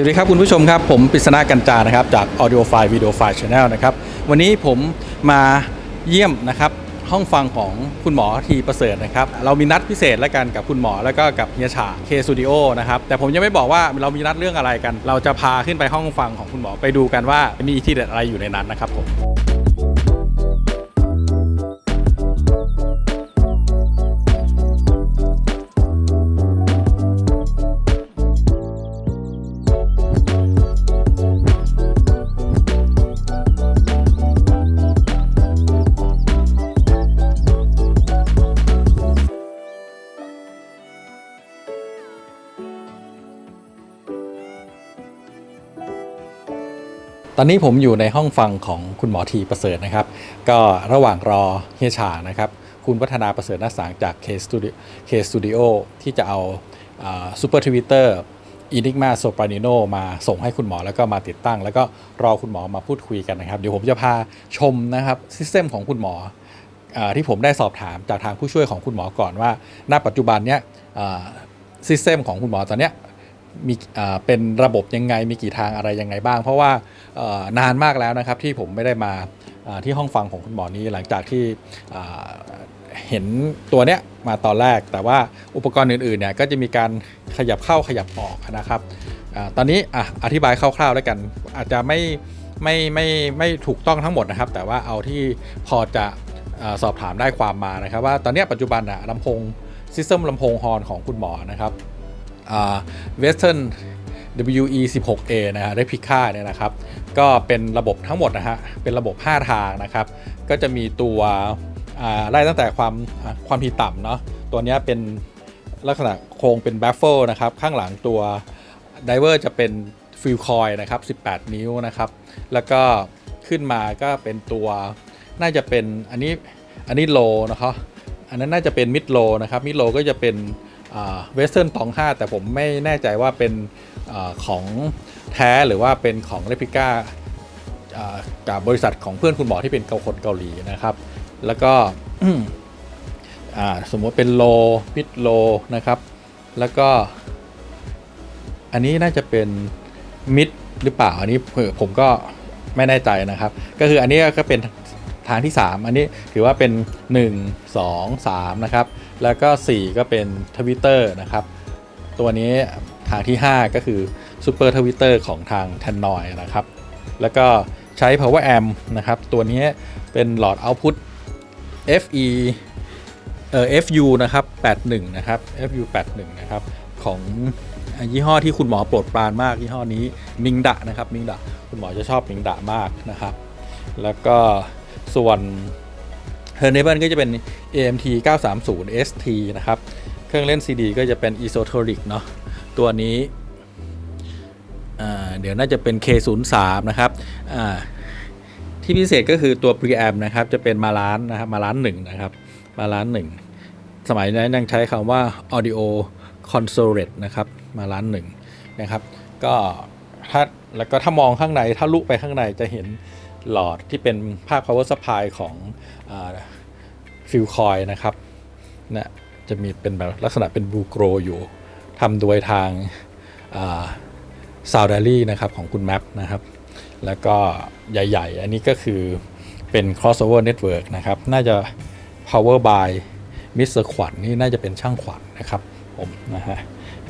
วัสดีครับคุณผู้ชมครับ ผมปิศนากัญจานะครับจาก Audio File Video File Channel นะครับวันนี้ผมมาเยี่ยมนะครับห้องฟังของคุณหมอทีประเสริฐนะครับเรามีนัดพิเศษแล้วกันกับคุณหมอแล้วก็กับเฮียฉาเคสตูดิโอนะครับแต่ผมยังไม่บอกว่าเรามีนัดเรื่องอะไรกัน เราจะพาขึ้นไปห้องฟังของคุณหมอไปดูกันว่ามีที่เด็ดอะไรอยู่ในนั้นนะครับผม ตอนนี้ผมอยู่ในห้องฟังของคุณหมอทีประเสริฐนะครับ ก็ระหว่างรอเฮียชานะครับ คุณพัฒนาประเสริฐนักสางจาก K Studio K Studio ที่จะเอาซูเปอร์ทวิตเตอร์อินิกมาโซปรานิโนมาส่งให้คุณหมอแล้วก็มาติดตั้ง แล้วก็รอคุณหมอมาพูดคุยกันนะครับ เดี๋ยวผมจะพาชมนะครับซิสเต็มของคุณหมออที่ผมได้สอบถามจากทางผู้ช่วยของคุณหมอก่อนว่า ณปัจจุบันเนี้ยซิสเต็มของคุณหมอตอนเนี้ย มีเป็นระบบยังไงมีกี่ทางอะไรยังไงบ้าง เพราะว่านานมากแล้วนะครับที่ผมไม่ได้มาที่ห้องฟังของคุณหมอนี้หลังจากที่เห็นตัวเนี้ยมาตอนแรก แต่ว่าอุปกรณ์อื่นๆเนี่ยก็จะมีการขยับเข้าขยับออกนะครับอตอนนี้ออธิบายคร่าวๆแล้วกัน อาจจะไม่ไม่ไม่ไม่ถูกต้องทั้งหมดนะครับ แต่ว่าเอาที่พอจะสอบถามได้ความมานะครับ ว่าตอนนี้ปัจจุบันอะลำโพงซิสเต็มลำโพงฮอนของคุณหมอนะครับ เวสเทิร์น WE 16A นะฮะได้พิค่าเนี่ยนะครับ ก็เป็นระบบทั้งหมดนะฮะ เป็นระบบ 5 ทางนะครับ ก็จะมีตัวไล่ตั้งแต่ความความถี่ต่ำเนาะตัวนี้เป็นลักษณะโครงเป็น baffle นะครับ ข้างหลังตัวไดเวอร์จะเป็นฟิลคอยนะครับ 18 นิ้วนะครับ แล้วก็ขึ้นมาก็เป็นตัวน่าจะเป็นอันนี้อันนี้โลนะครับอันนั้นน่าจะเป็นมิดโลนะครับมิดโลก็จะเป็น เวสเทิร์นตอง5แต่ผมไม่แน่ใจว่าเป็นอของแท้หรือว่าเป็นของเรพิก้ากับบริษัทของเพื่อนคุณหมอที่เป็นเกาคนเกาหลีนะครับ แล้วก็สมมติเป็นโลมิดโลนะครับ แล้วก็ อันนี้น่าจะเป็นมิดหรือเปล่า อันนี้ผมก็ไม่แน่ใจนะครับ ก็คืออันนี้ก็เป็น ทางที่ 3 อันนี้ถือว่าเป็น 1 2 3 นะครับ แล้วก็ 4 ก็เป็นทวิตเตอร์นะครับ ตัวนี้ทางที่ 5 ก็คือซูเปอร์ทวิตเตอร์ของทาง t ทนนอยนะครับ แล้วก็ใช้ power amp นะครับ ตัวนี้เป็นหลอด output FE เอ่อ FU นะครับ 81 นะครับ FU 81 นะครับ ของยี่ห้อที่คุณหมอโปรดปรานมากยี่ห้อนี้มิงดะนะครับมิงดะคุณหมอจะชอบมิงดะมากนะครับ แล้วก็ ส่วน h e r n e b e ก็จะเป็น AMT 930 ST นะครับ เครื่องเล่น CD ก็จะเป็น Esoteric เนาะตัวนี้เดี๋ยวน่าจะเป็น K03 นะครับที่พิเศษก็คือตัว preamp นะครับ จะเป็นมาล้านนะครับมาล้านหนึ่งนะครับมาล้านหนึ่งสมัยนั้นยังใช้คำว่า audio consolidate นะครับมาล้านหนึ่งนะครับ ก็ถ้าแล้วก็ถ้ามองข้างในถ้าลุกไปข้างในจะเห็น หลอดที่เป็นภาค power supply ของฟิลคอยนะครับนะจะมีเป็นแบบลักษณะเป็นบูโกรอยู่ทำโดยทางซาวดารี่นะครับของคุณแมปนะครับ แล้วก็ใหญ่ ๆ อันนี้ก็คือเป็น crossover network นะครับ น่าจะ power by Mr. ขวัญนนี่น่าจะเป็นช่างขวัญนนะครับผมนะฮะ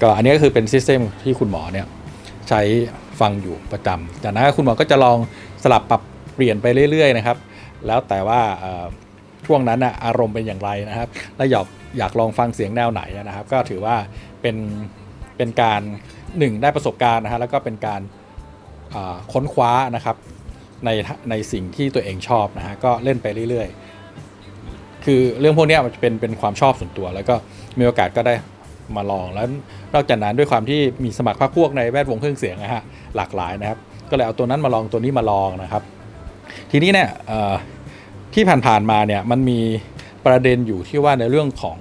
ก็อันนี้ก็คือเป็นซิสเต็มที่คุณหมอเนี่ยใช้ฟังอยู่ประจำจากนั้นคุณหมอก็จะลองสลับปรับ ปลี่ยนไปเรื่อย ๆ นะครับ แล้วแต่ว่าช่วงนั้นอารมณ์เป็นอย่างไรนะครับ และอยากอยากลองฟังเสียงแนวไหนนะครับ ก็ถือว่าเป็นเป็นการหนึ่งได้ประสบการณ์นะฮะแล้วก็เป็นการาค้นคว้านะครับในในสิ่งที่ตัวเองชอบนะฮะก็เล่นไปเรื่อย ๆ คือเรื่องพวกนี้มันจะเป็นเป็นความชอบส่วนตัว แล้วก็มีโอกาสก็ได้มาลองแล้วนอกจากนั้นด้วยความที่มีสมัครพรรคพวกในแวดวงเครื่องเสียงนะฮะหลากหลายนะครับ ก็เลยเอาตัวนั้นมาลองตัวนี้มาลองนะครับ ทีนี้เนี่ยที่ผ่านๆมาเนี่ยมันมีประเด็นอยู่ที่ว่าในเรื่องของ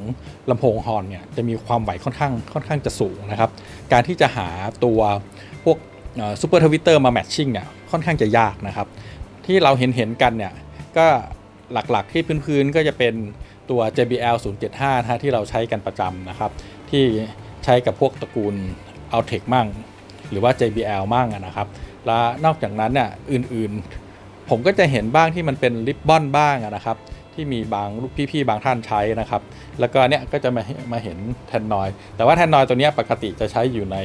ลำโพงฮอนเนี่ยจะมีความไหวค่อนข้างค่อนข้างจะสูงนะครับ การที่จะหาตัวพวกซูเปอร์ทวิตเตอร์มาแมทชิ่งเนี่ยค่อนข้างจะยากนะครับ ที่เราเห็นเห็นกันเนี่ยก็หลักๆที่พื้นๆก็จะเป็นตัว JBL 075นะที่เราใช้กันประจำนะครับ ที่ใช้กับพวกตระกูล Altec มั่ง หรือว่า JBL มั่งนะครับ และนอกจากนั้นเนี่ยอื่นๆ ผมก็จะเห็นบ้างที่มันเป็นริบบอนบ้างนะครับที่มีบางลูกพี่ๆบางท่านใช้นะครับ แล้วก็เนี่ยก็จะมามาเห็นแทนนอย แต่ว่าแทนนอยตัวเนี้ยปกติจะใช้อยู่ใน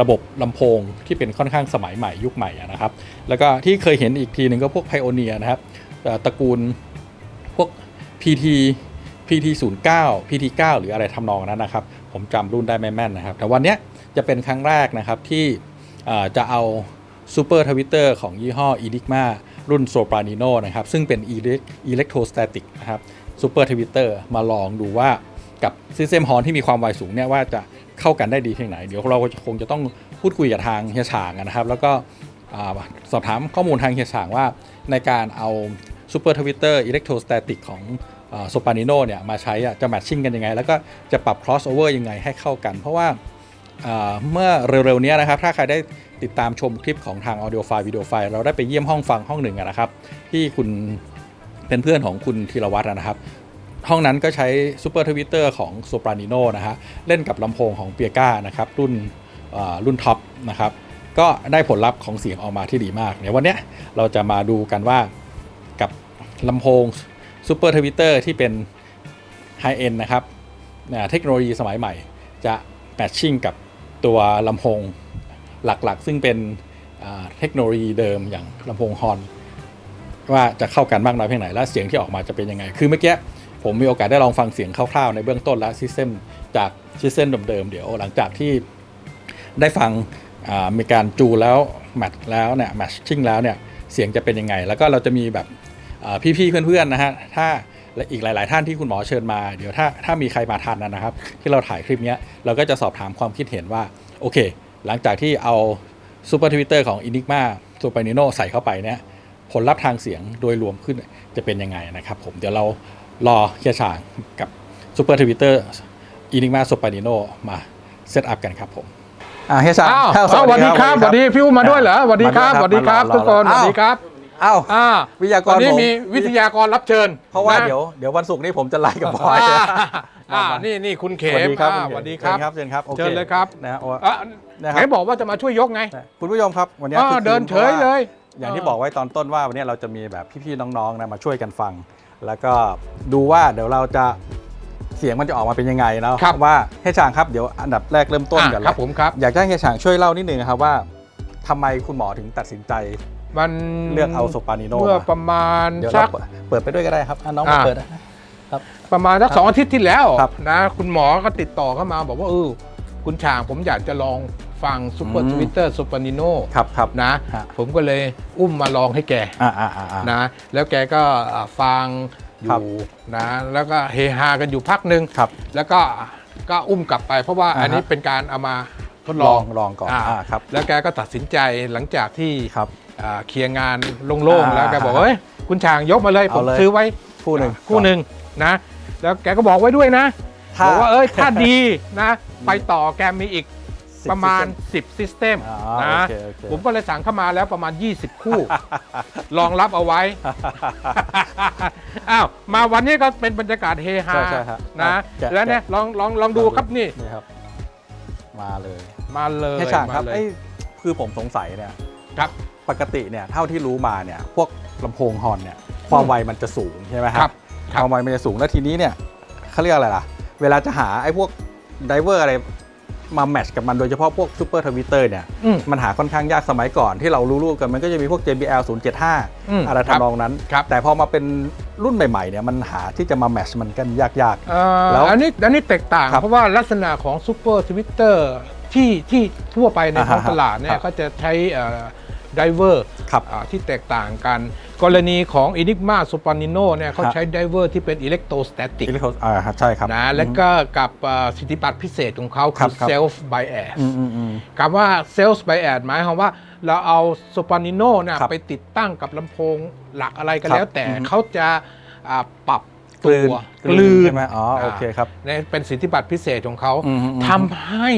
ระบบลำโพงที่เป็นค่อนข้างสมัยใหม่ยุคใหม่นะครับ แล้วก็ที่เคยเห็นอีกทีหนึ่งก็พวกไพโอเนียนะครับตระกูลพวก PT PT 0 9 PT 9หรืออะไรทำนองนั้นนะครับ ผมจำรุ่นได้ไม่แม่นนะครับ แต่วันนี้จะเป็นครั้งแรกนะครับที่จะเอา ซูเปอร์ทวิตเตอร์ของยี่ห้อ Enigma รุ่น Soprano นะครับ ซึ่งเป็น Electrostatic นะครับซูเปอร์ทวิตเตอร์มาลองดูว่ากับซิสเต็มฮอนที่มีความไวสูงเนี่ยว่าจะเข้ากันได้ดีเพียงไหน เดี๋ยวเราคงจะต้องพูดคุยกับทางเฮียฉางนะครับ แล้วก็สอบถามข้อมูลทางเฮียฉางว่าในการเอาซูเปอร์ทวิตเตอร์อิเล็กโทรสแตติกของโซปานิโนเนี่ยมาใช้อะจะแมทชิ่งกันยังไง แล้วก็จะปรับ cross over ยังไงให้เข้ากัน เพราะว่าเมื่อเร็วๆนี้นะครับ ถ้าใครได้ ติดตามชมคลิปของทาง Audio File Video File เราได้ไปเยี่ยมห้องฟังห้องหนึ่งนะครับ ที่คุณเป็นเพื่อนของคุณธีรวัตรนะครับ ห้องนั้นก็ใช้ Super Twitter ของ Soprano นะฮะเล่นกับลำโพงของเปียก้านะครับรุ่นอ่ารุ่นท็อปนะครับก็ได้ผลลัพธ์ของเสียงออกมาที่ดีมากเดี๋ยววันนี้เราจะมาดูกันว่ากับลำโพง Super Twitter ที่เป็น High End นะครับเทคโนโลยีสมัยใหม่จะแมทชิ่งกับตัวลำโพง หลักๆ ซึ่งเป็นเทคโนโลยีเดิมอย่างลำโพงฮอนว่าจะเข้ากันมากน้อยเพียงไหนและเสียงที่ออกมาจะเป็นยังไง คือเมื่อกี้ผมมีโอกาสได้ลองฟังเสียงคร่าวๆ ในเบื้องต้นและซิสเต็มจากซิสเต็มเดิมๆเดี๋ยวหลังจากที่ได้ฟังมีการจูแล้วแมทแล้วเนี่ยแมทชิ่งแล้วเนี่ยเสียงจะเป็นยังไง แล้วก็เราจะมีแบบพี่ๆเพื่อนๆนะฮะถ้าและอีกหลาย ๆ ท่านที่คุณหมอเชิญมาเดี๋ยวถ้าถ้ามีใครมาทันนะครับ ที่เราถ่ายคลิปนี้เราก็จะสอบถามความคิดเห็นว่า โอเค หลังจากที่เอาซูเปอร์ทวิตเตอร์ของ Enigma s u p e r n i n o ใส่เข้าไปเนี่ยผลลัพธ์ทางเสียงโดยรวมขึ้นจะเป็นยังไงนะครับผมเดี๋ยวเรารอเคียร์ฉางกับซูเปอร์ทวิตเตอร์ Enigma s u p e r n i n o มาเซตอัพกันครับผมอ่าเฮียฉางอ้าวอ้าวสวัสดีครับสวัสดีพี่อุ้มมาด้วยเหรอสวัสดีครับสวัสดีครับทุกคนสวัสดีครับอ้าวอ่าวิทยากรวันนี้ผมมีวิทยากรรับเชิญ เพราะว่านะเดี๋ยวเดี๋ยววันศุกร์นี้ผมจะไล่กับบอย อ่านะอ่ามานี่นี่คุณเขสวัสมดีครับอ่าณสวัสดีคเชิรับญครับเชิญครับโอคเชิญเลยครับ นะฮะโอ้อะนะครับไหนบอกว่าจะมาช่วยยกไงคุณผู้ชมครับวันนี้อ่าคือเดินเฉยเลย อย่างที่บอกไว้ตอนต้นว่าวันนี้เราจะมีแบบพี่ๆน้องๆนะมาช่วยกันฟัง แล้วก็ดูว่าเดี๋ยวเราจะเสียงมันจะออกมาเป็นยังไงเนาะครับ ว่าเฮียฉางครับเดี๋ยวอันดับแรกเริ่มต้นอะกันครับเลยผมครับ อยากให้เฮียฉางช่วยเล่านิดนึงครับว่าทำไมคุณหมอถึงตัดสินใจมันเลือกเอาโซปานิโนเมื่อมาประมาณเดี๋ยวสัเราก เปิดเปิดไปด้วยก็ได้ครับอะน้องมาอะ เปิดนะ ประมาณสักสองอาทิตย์ที่แล้วครับ นะคุณหมอก็ติดต่อเข้ามาบอกว่าเออคุณช่างผมอยากจะลองฟังซูเปออืร์มทวิตเตอร์ซูเปอร์นิโนครับครับนะ ฮะ ผมก็เลยอุ้มมาลองให้แก อ่าอ่าอ่าอ่า นะแล้วแกก็อ่าฟังอครับยู่นะแล้วก็เฮฮากันอยู่พักหนึ่งครับแล้วก็ก็อุ้มกลับไป เพราะว่าอ่าฮะอันนี้เป็นการเอามาทดลลอองงลองก่อนอ่าอ่าครับแล้วแกก็ตัดสินใจหลังจากที่ครับอ่าเคลียร์งานโล่งอ่าๆแล้วแกบอกว่าเฮ้ยคุณช่างยกมาเลยเอาผมเลย ซื้อไว้คู่หนึ่ง คู่หนึ่ง นะ แล้วแกก็บอกไว้ด้วยนะถ้า บอกว่าเอ้ยถ้าดีนะ ไปต่อแกมีอีก10ประมาณ system 10 ซิสเต็มอ๋อนะโอเคโอเค ผมก็เลยสั่งเข้ามาแล้วประมาณ 20 คู่ รองรับเอาไว้ อ้าวมาวันนี้ก็เป็นบรรยากาศเฮฮาใช่ใช่ฮะนะแกะแล้วเนี่ยลองลองลองดูครับนี่นี่ครับ มาเลยมาเลยให้ช่างครับมาเลยไอ้คือผมสงสัยเนี่ย ครับ ปกติเนี่ยเท่าที่รู้มาเนี่ย พวกลำโพงฮอนเนี่ย ความไวมันจะสูงใช่ไหมคครัรับบ ครับความไวมันจะสูงแล้วทีนี้เนี่ยเขาเรียกอะไรล่ะ เวลาจะหาไอ้พวกไดเวอร์อะไรมาแมทช์กับมันโดยเฉพาะพวกซูเปอร์ทวิตเตอร์เนี่ยอืมมันหาค่อนข้างยากสมัยก่อนที่เรารู้ๆกันมันก็จะมีพวก JBL อืม075 อะไรครับทำนองนั้นครับแต่พอมาเป็นรุ่นใหม่ๆเนี่ยมันหาที่จะมาแมทช์มันกันยากเอ่อแล้วอันนี้อันนี้แตกต่างครับเพราะว่าลักษณะของซูเปอร์ทวิตเตอร์ที่ที่ทั่วไปในอ่าฮะท้องตลาดเนี่ครัยบเขาจะใช้ ไดเวอร์ๆครับที่แตกต่างกัน กรณีของ Enigma s o p a n i n o เนี่ยเขาครับใช้ไดเวอร์ที่เป็นอิเล็กโทรสแตติกอิเล็กโทรอ่าใช่ครับนะและก็กับเอ่อสิทธิบัตรพิเศษของเขาครัคืบอครับ self bias อืมอืมอืมคำว่า self bias หมายความว่าเราเอา s o p a n i n o เนี่ยครับไปติดตั้งกับลำโพงหลักอะไรก็ครับแล้วแต่อืมเขาจะอ่าปรับกตัลืนวกลืนใช่ไหมอ๋อโอเคครับเนี่ยเป็นสิทธิบัตรพิเศษของเขาอืมอืมทำให้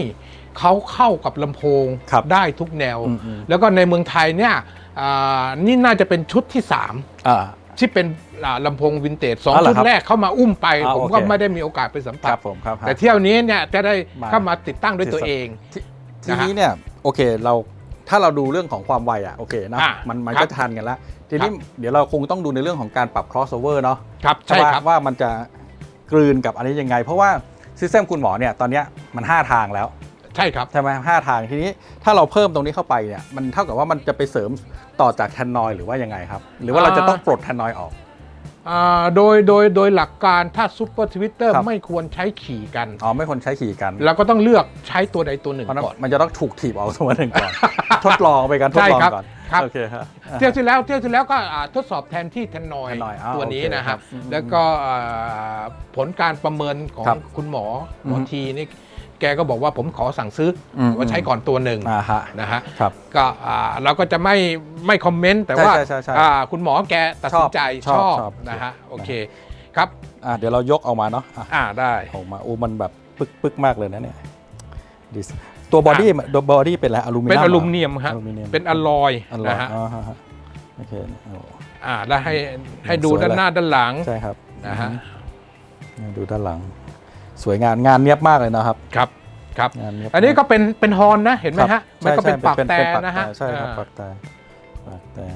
เขาเข้ากับลำโพงครับได้ทุกแนวอืมอืม แล้วก็ในเมืองไทยเนี่ยอ่านี่น่าจะเป็นชุดที่ 3 อ่า ที่เป็นอ่าลำโพงวินเทจสองอ๋อเหรอชุดครับแรกเข้ามาอุ้มไป อ่าผมโอเคก็ไม่ได้มีโอกาสไปสัมคผัส รับผมครับแต่เที่ยวนี้เนี่ยจะได้มา เข้ามาติดตั้งด้วยตัวเอง ที่ทีนี้เนี่ยโอเคเราถ้าเราดูเรื่องของความไวอะโอเคนะอะมันมันครับก็ทันกันแล้วทีนี้เดี๋ยวเราคงต้องดูในเรื่องของการปรับ crossover เนาะครับใช่ว่าครับ ว่ามันจะกลืนกับอันนี้ยังไง เพราะว่าซิสเต็มคุณหมอเนี่ยตอนเนี้ยมัน 5 ทางแล้ว ใช่ครับ ใช่ไหมห้าทางทีนี้ถ้าเราเพิ่มตรงนี้เข้าไปเนี่ยมันเท่ากับว่ามันจะไปเสริมต่อจากแทนนอยหรือว่ายังไงครับ หรือว่าเราจะต้องปลดแทนนอยออก อ่าโดยโดยโดยหลักการถ้าซูเปอร์ทวิตเตอร์ครับ ไม่ควรใช้ขี่กัน อ๋อไม่ควรใช้ขี่กัน เราก็ต้องเลือกใช้ตัวใดตัวหนึ่งเพราะนั้นก่อน มันจะต้องถูกถีบออกตัวหนึ่งก่อน ทดลองไปกันทดใช่ลองครับก่อนครับ โอเคครับเที่ยวที่แล้วเที่ยวที่แล้วก็อ่าทดสอบแทนที่แทนนอยแทนนอยอ้าวตัวนี้โอเคนะคครัรับบอืมแล้วก็อ่าผลการประเมินของครับคุณหมอหมออืมทีนี่ แกก็บอกว่าผมขอสั่งซื้ออม ว่าใช้ก่อนตัวหนึ่งอ่าฮะ นะฮะครับ ก็อ่าเราก็จะไม่ไม่คอมเมนต์แต่ใช่ว่าใช่ใช่ใช่อ่าคุณหมอแกตัดสินใจชอบชอบชอบ นะฮะโอเคครับอ่าเดี๋ยวเรายกออกมาเนาะอะอ่าได้ ออกมาโอ้มันแบบปึกปึกมากเลยนะเนี่ยดิสตัวบอดี้ตัวบอดี้เป็นอะไรอลูมิเนียมเป็นอลูมิหรเนียมครับอลูมิเนียม เป็นอลลอยอลลอยนะฮะอ๋อฮะฮะโอเคโอ้ อ่าแล้วให้ให้ดูสวยเลยด้านหน้าด้านหลังใช่ครับนะฮะอืมดูด้านหลัง สวยงามงานเนียบมากเลยนะครับ ครับครับงานเนียบอันนี้ก็เป็นเป็นฮอนนะเห็นไหมครัฮะบมันก็เป็นใช่ปากใช่แต่เป็นะฮะใช่ครับอ่าปากแต่ปากแต่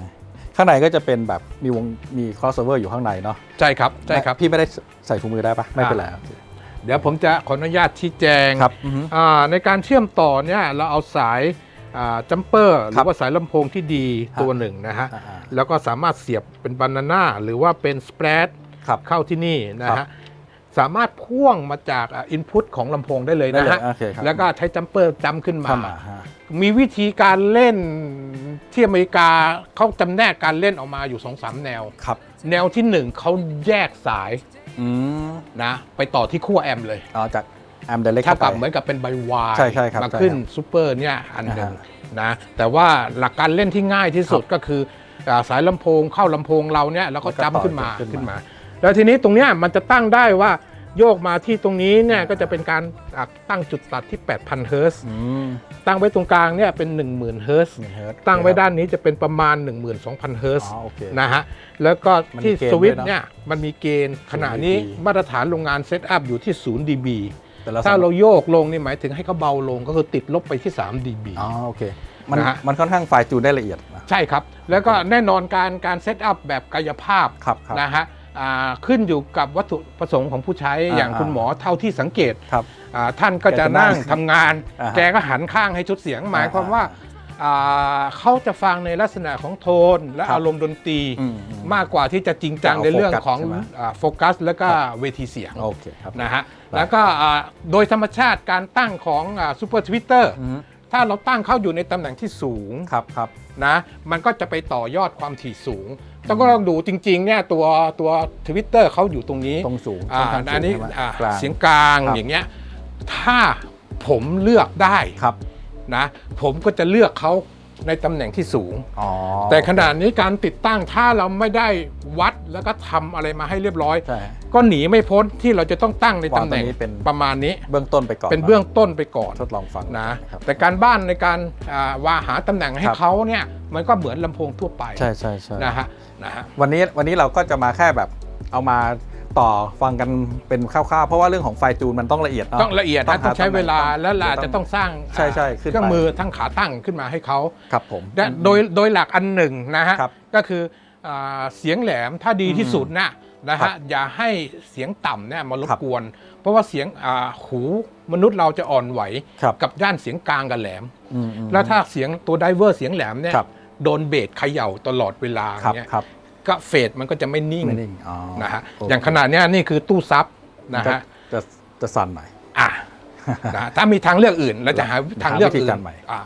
ข้างในก็จะเป็นแบบมีวงมี crossover อยู่ข้างในเนาะใช่ครับใช่ครับพี่ไม่ได้ใส่ถุงมือได้ปะไม่เป็นไรเดี๋ยวผมจะขออนุญาตชี้แจงครับอือฮึอ่าในการเชื่อมต่อเนี่ยเราเอาสายจัมเปอร์หครัรืบอว่าสายลำโพงที่ดีฮะตัวหนึ่งนะฮะอ่าแล้วก็สามารถเสียบเป็นบานาน่าหรือว่าเป็นสเปรดๆครับเข้าที่นี่นะครัฮะบ สามารถพ่วงมาจากอินพุตของลำโพงได้เลยได้นะเลยฮะโอเคครับแล้วก็ใช้จัมเปอร์จำขึ้นมา เข้ามาฮะ มีวิธีการเล่นที่อเมริกาเขาจำแนกการเล่นออกมาอยู่2อสแนว ครับ แนวที่1เขาแยกสายอืมนะไปต่อที่ขั้วแอมป์เลยเอาจากแอมเดเล็ก ถ้าเข้ากับไปเหมือนกับเป็นใบวายใช่ใช่ครับมาใช่ขึ้นครับซูเปอร์เนี่ยอันหนึ่งอ่าฮะนะแต่ว่าหลักการเล่นที่ง่ายที่สุดครับก็คืออ่าสายลำโพงเข้าลำโพงเราเนี่ยแล้วก็แล้วก็ต่อจำขึ้นมาขึ้นมา ขึ้นมา แล้วทีนี้ตรงเนี้ยมันจะตั้งได้ว่าโยกมาที่ตรงนี้เนี่ยอ่าก็จะเป็นการอะตั้งจุดตัดที่ 8,000 เฮิร์ตซ์อืมตั้งไว้ตรงกลางเนี่ยเป็น 10,000 เฮิร์ตซ์หนึ่งเฮิร์ตตั้งไว้ด้านนี้จะเป็นประมาณ 12,000 เฮิร์ตซ์อ๋อโอเคนะฮะแล้วก็มันมีที่เกณฑ์สวิตช์ด้วยเนอะเนี่ยมันมีเกณฑ์ขณะนี้0 dB มาตรฐานโรงงานเซตอัพอยู่ที่ 0 dB แต่ละถ้าสำหเราโยกลงนี่หมายถึงให้เขาเบาลงก็คือติดลบไปที่ 3 dB อ๋อโอเคมันนะฮะมันค่อนข้างไฟล์จูนได้ละเอียดนะใช่ครับ แล้วก็แน่นอนการการเซตอัพแบบกายภาพครับครับนะฮะอ่า ขึ้นอยู่กับวัตถุประสงค์ของผู้ใช้อ่าอย่างคุณหมอเท่าที่สังเกตครับอ่าท่านก็แกจะจะนั่นั่งงทำงานอ่าฮะแกก็หันข้างให้ชุดเสียงหมายความว่าอ่าเขาจะฟังในลักษณะของโทนและครับอารมณ์ดนตรีอืมอืมมากกว่าที่จะจริงจังจะเอาในเรื่องของโฟกัสใช่ไหมอ่าโฟกัสแล้วก็เวทีเสียงโอเคครับนะฮะได้แล้วก็อ่าโดยธรรมชาติการตั้งของซูเปอร์ทวิตเตอร์อืม ถ้าเราตั้งเข้าอยู่ในตำแหน่งที่สูงครับครับ นะมันก็จะไปต่อยอดความถี่สูง ต้องก็ลองดูจริงๆเนี่ยตัวตัวทวิตเตอร์เขาอยู่ตรงนี้ตรงสูงอ่าค่ข้างสูงอันนี้ใช่ไหมอ่ากลาง เสียงกลางครับ อย่างเงี้ยถ้าผมเลือกได้ครับ นะผมก็จะเลือกเขา ในตำแหน่งที่สูง อ๋อแต่ขนาดนี้การติดตั้งถ้าเราไม่ได้วัดแล้วก็ทำอะไรมาให้เรียบร้อย ใช่ ก็หนีไม่พ้นที่เราจะต้องตั้งในวางตำแหน่งตรงนี้เป็น ประมาณนี้ เบื้องต้นไปก่อนเป็นเบื้องต้นไปก่อน ทดลองฟังนะครับ แต่การบ้านในการอ่าว่าหาตำแหน่งให้ครับ เขาเนี่ยมันก็เหมือนลำโพงทั่วไปใช่ใช่ใช่นะฮะนะฮะ วันนี้วันนี้เราก็จะมาแค่แบบเอามา ต่อฟังกันเป็นคร่าวๆ เพราะว่าเรื่องของไฟจูนมันต้องละเอียดเนาะต้องละเอียดนะต้องใช้เวลาแล้วเราอาจจะต้องสร้างใช่ใช่ขึ้นไปเครื่องมือทั้งขาตั้งขึ้นมาให้เขาครับผมและโดยโดยหลักอันหนึ่งนะฮะครับก็คืออ่าเสียงแหลมถ้าดีที่สุดนะนะครัฮะบอย่าให้เสียงต่ำเนี่ยมารบครับกวน เพราะว่าเสียงอ่าหูมนุษย์เราจะอ่อนไหวครับกับด้านเสียงกลางกับแหลมอืมอืมแล้วถ้าเสียงตัวไดเวอร์เสียงแหลมเนี่ยครับโดนเบสเขย่าตลอดเวลาครับเนี่ยครับ ก็เฟดมันก็จะไม่นิ่งไม่นิ่งอ๋อนะฮะโเคอย่างขนาดเนี้ยนี่คือตู้ซับนะจะฮะจะจะสั่นหน่อยอะนะฮะถ้ามีทางเลือกอื่นเราจะหาทางเลือกหาวิธีอื่นการใหม่ อ่า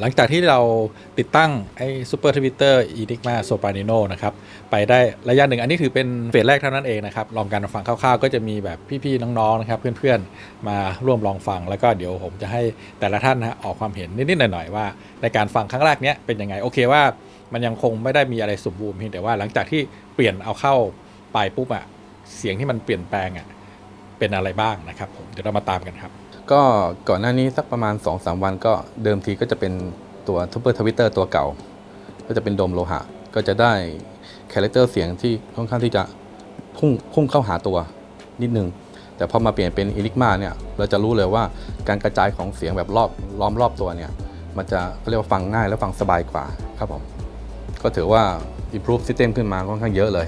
หลังจากที่เราติดตั้งไอ้ Super Twitter Enigma Soprano นะครับ ไปได้ระยะหนึ่งอันนี้ถือเป็นเฟสแรกเท่านั้นเองนะครับ ลองการฟังคร่าวๆ ก็จะมีแบบพี่ๆ น้องๆ นะครับ เพื่อนๆ มาร่วมลองฟัง แล้วก็เดี๋ยวผมจะให้แต่ละท่านนะฮะออกความเห็นนิดๆ หน่อยๆ ว่าในการฟังครั้งแรกเนี้ยเป็นยังไง โอเคว่ามันยังคงไม่ได้มีอะไรสมบูรณ์เพียงแต่ว่าหลังจากที่เปลี่ยนเอาเข้าไปปุ๊บอะเสียงที่มันเปลี่ยนแปลงอะเป็นอะไรบ้างนะครับผมเดี๋ยวเรามาตามกันครับ ก็ก่อนหน้านี้สักประมาณ 2-3 วันก็เดิมทีก็จะเป็นตัวทูเปอร์ทวิตเตอร์ตัวเก่า ก็จะเป็นโดมโลหะ ก็จะได้คาแรคเตอร์เสียงที่ค่อนข้างที่จะพุ่งพุ่งเข้าหาตัวนิดนึง แต่พอมาเปลี่ยนเป็นอิลิกมาเนี่ยเราจะรู้เลยว่าการกระจายของเสียงแบบรอบล้อมรอบตัวเนี่ยมันจะเขาเรียกว่าฟังง่ายและฟังสบายกว่าครับผมก็ถือว่า improve system ขึ้นมาค่อนข้างเยอะเลย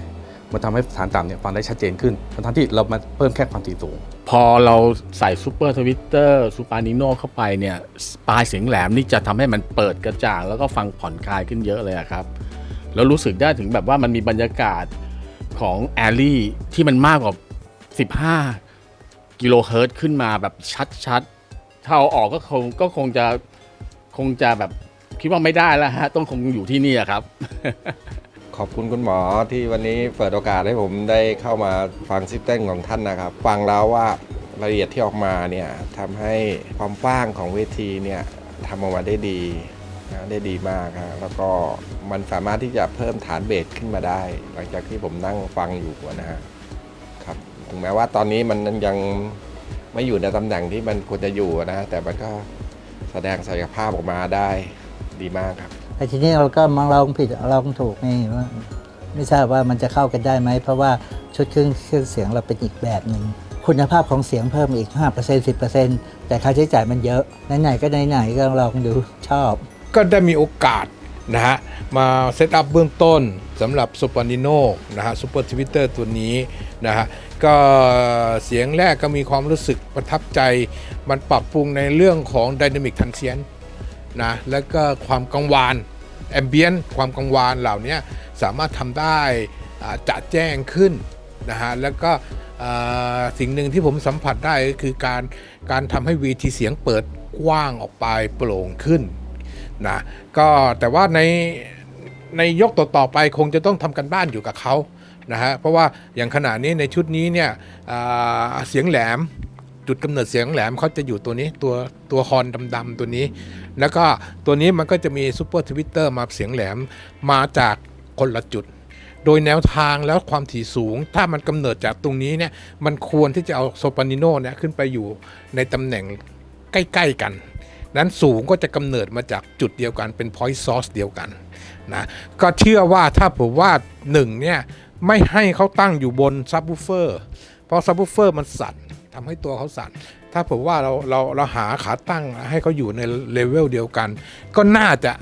มันทำให้ฐานต่ำเนี่ยฟังได้ชัดเจนขึ้นทั้งที่เรามาเพิ่มแค่ความถี่สูง พอเราใส่ซูเปอร์ทวิตเตอร์ซูปานิโนเข้าไปเนี่ยปลายเสียงแหลมนี่จะทำให้มันเปิดกระจ่าง แล้วก็ฟังผ่อนคลายขึ้นเยอะเลยครับ แล้วรู้สึกได้ถึงแบบว่ามันมีบรรยากาศของแอลลี่ที่มันมากกว่า 15 กิโลเฮิรตซ์ขึ้นมาแบบชัดๆ ถ้าเอาออกก็คงก็คงจะคงจะแบบคิดว่าไม่ได้แล้วฮะ ต้องคงอยู่ที่นี่อะครับ ขอบคุณคุณหมอที่วันนี้เปิดโอกาสให้ผมได้เข้ามาฟังซิสเต็มของท่านนะครับ ฟังแล้วว่ารายละเอียดที่ออกมาเนี่ยทำให้ความกว้างของเวทีเนี่ยทำออกมาได้ดีนะได้ดีมากครับแล้วก็มันสามารถที่จะเพิ่มฐานเบสขึ้นมาได้ หลังจากที่ผมนั่งฟังอยู่นะฮะครับถึงแม้ว่าตอนนี้มันยังไม่อยู่ในตำแหน่งที่มันควรจะอยู่นะแต่มันก็แสดงศักยภาพออกมาได้ดีมากครับ ไอ้ทีนี้เราก็มองลองผิดลองถูกนี่ว่าไม่ทราบว่ามันจะเข้ากันได้ไหม เพราะว่าชุดเครื่องเครื่องเสียงเราเป็นอีกแบบหนึ่งคุณภาพของเสียงเพิ่มอีก 5% 10%แต่ค่าใช้จ่ายมันเยอะ ไหนๆก็ไหนๆก็ลองดูชอบ ก็ได้มีโอกาสนะฮะมาเซตอัพเบื้องต้นสำหรับ s o p r a n i n o นะฮะ Super Twitter ตัวนี้นะฮะก็เสียงแรกก็มีความรู้สึกประทับใจ มันปรับปรุงในเรื่องของ Dynamic Transient นะแล้วก็ความกังวาน แอมเบียนความกังวานเหล่านี้สามารถทำได้จะแจ้งขึ้นนะฮะแล้วก็สิ่งหนึ่งที่ผมสัมผัสได้ก็คือการการทำให้วีทีเสียงเปิดกว้างออกไปโปร่งขึ้นนะก็แต่ว่าในในยกต่อๆไปคงจะต้องทำกันบ้านอยู่กับเขานะฮะเพราะว่าอย่างขณะนี้ในชุดนี้เนี่ยเสียงแหลม จุดกำเนิดเสียงแหลมเขาจะอยู่ตัวนี้ตัวตัวฮอนดำๆตัวนี้ แล้วก็ตัวนี้มันก็จะมีซูเปอร์ทวิตเตอร์มาเสียงแหลมมาจากคนละจุด โดยแนวทางแล้วความถี่สูง ถ้ามันกำเนิดจากตรงนี้เนี่ยมันควรที่จะเอาโซปานิโนเนี่ยขึ้นไปอยู่ในตำแหน่งใกล้ ๆ กัน นั้นสูงก็จะกำเนิดมาจากจุดเดียวกันเป็น point source เดียวกันนะก็เชื่อว่าถ้าผมว่าหนึ่งเนี่ยไม่ให้เขาตั้งอยู่บนซับ w ูเฟอร์เพราะซับ w ูเฟอร์มันสั่น ทำให้ตัวเขาสั่นถ้าผมว่าเราเราเราหาขาตั้งให้เขาอยู่ในเลเวลเดียวกัน ก็น่าจะ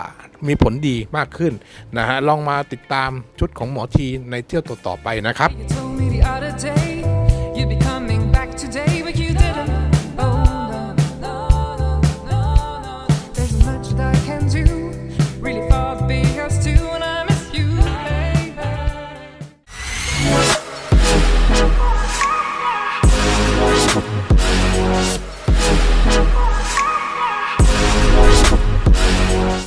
ามีผลดีมากขึ้นนะฮะลองมาติดตามชุดของหมอทีในเที่ยวต่อๆไปนะครับ